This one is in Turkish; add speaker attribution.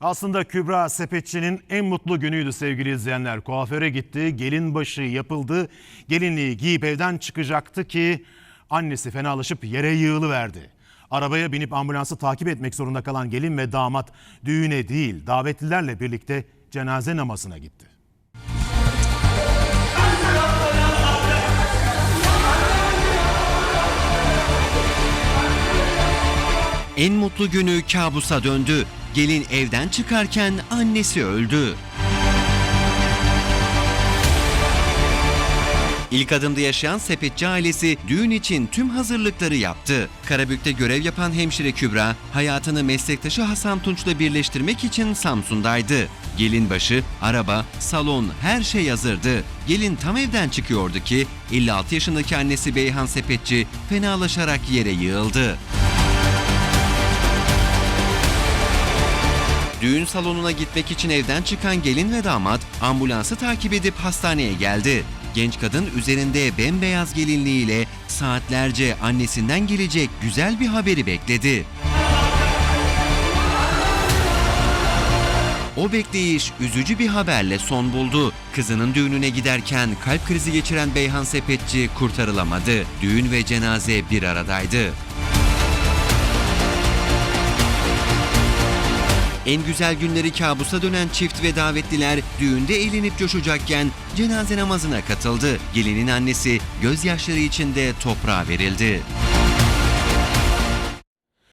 Speaker 1: Aslında Kübra Sepetçi'nin en mutlu günüydü sevgili izleyenler. Kuaföre gitti, gelin başı yapıldı. Gelinliği giyip evden çıkacaktı ki annesi fenalaşıp yere yığılıverdi. Arabaya binip ambulansı takip etmek zorunda kalan gelin ve damat düğüne değil davetlilerle birlikte cenaze namazına gitti.
Speaker 2: En mutlu günü kabusa döndü. Gelin evden çıkarken annesi öldü. İlk adımda yaşayan sepetçi ailesi düğün için tüm hazırlıkları yaptı. Karabük'te görev yapan hemşire Kübra, hayatını meslektaşı Hasan Tunç'la birleştirmek için Samsun'daydı. Gelin başı, araba, salon her şey hazırdı. Gelin tam evden çıkıyordu ki 56 yaşındaki annesi Beyhan Sepetçi fenalaşarak yere yığıldı. Düğün salonuna gitmek için evden çıkan gelin ve damat ambulansı takip edip hastaneye geldi. Genç kadın üzerinde bembeyaz gelinliğiyle saatlerce annesinden gelecek güzel bir haberi bekledi. O bekleyiş üzücü bir haberle son buldu. Kızının düğününe giderken kalp krizi geçiren Beyhan Sepetçi kurtarılamadı. Düğün ve cenaze bir aradaydı. En güzel günleri kabusa dönen çift ve davetliler düğünde eğlenip coşacakken cenaze namazına katıldı. Gelinin annesi gözyaşları içinde toprağa verildi.